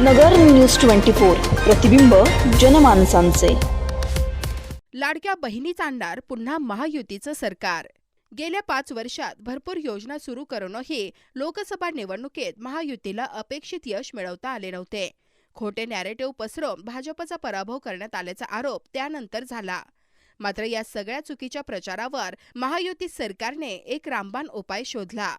नगर news twenty four प्रतिबिंब जनमानसांचे. लाडक्या बहिणीचा आणणार पुन्हा महायुतीचं सरकार. गेल्या पाच वर्षात भरपूर योजना सुरू करूनही लोकसभा निवडणुकीत महायुतीला अपेक्षित यश मिळवता आले नव्हते. खोटे नॅरेटिव्ह पसरवून भाजपचा पराभव करण्यात आल्याचा आरोप त्यानंतर झाला. मात्र या सगळ्या चुकीच्या प्रचारावर महायुती सरकारने एक रामबाण उपाय शोधला.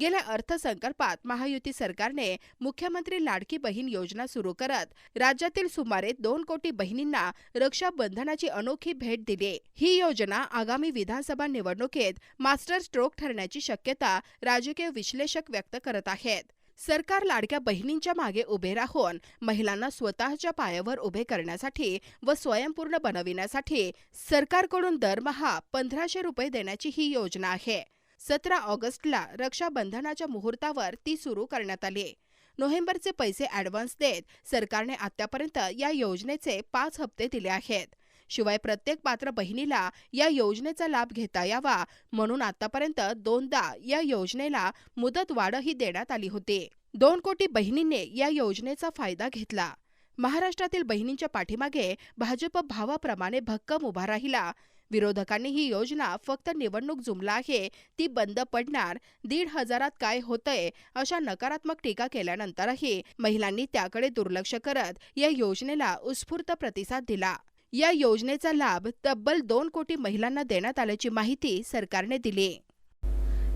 गेल्या अर्थसंकल्पात महायुती सरकारने मुख्यमंत्री लाडकी बहीण योजना सुरू करत राज्यातील सुमारे दोन कोटी बहिणींना रक्षाबंधनाची अनोखी भेट दिली. ही योजना आगामी विधानसभा निवडणुकीत मास्टर स्ट्रोक ठरण्याची शक्यता राजकीय विश्लेषक व्यक्त करत आहेत. सरकार लाडक्या बहिणींच्या मागे उभे राहून महिलांना स्वतःच्या पायावर उभे करण्यासाठी व स्वयंपूर्ण बनविण्यासाठी सरकारकडून दरमहा पंधराशे रुपये देण्याची ही योजना आहे. सतरा ऑगस्टला रक्षाबंधनाच्या मुहूर्तावर ती सुरू करण्यात आली. नोव्हेंबरचे पैसे ॲडव्हान्स देत सरकारने आतापर्यंत या योजनेचे पाच हप्ते दिले आहेत. शिवाय प्रत्येक पात्र बहिणीला या योजनेचा लाभ घेता यावा म्हणून आतापर्यंत दोनदा या योजनेला मुदत वाढही देण्यात आली होती. दोन कोटी बहिणींनी या योजनेचा फायदा घेतला. महाराष्ट्रातील बहिणींच्या पाठीमागे भाजप भावाप्रमाणे भक्कम उभा राहिला. विरोधकांनी ही योजना फक्त निवडणूक जुमला आहे ती बंद पडणार दीड हजारात काय होतंय अशा नकारात्मक टीका केल्यानंतरही महिलांनी त्याकडे दुर्लक्ष करत या योजनेला उत्स्फूर्त प्रतिसाद दिला. या योजनेचा लाभ तब्बल दोन कोटी महिलांना देण्यात आल्याची माहिती सरकारने दिली.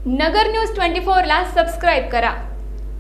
नगर न्यूज ट्वेंटी फोरला सबस्क्राईब करा.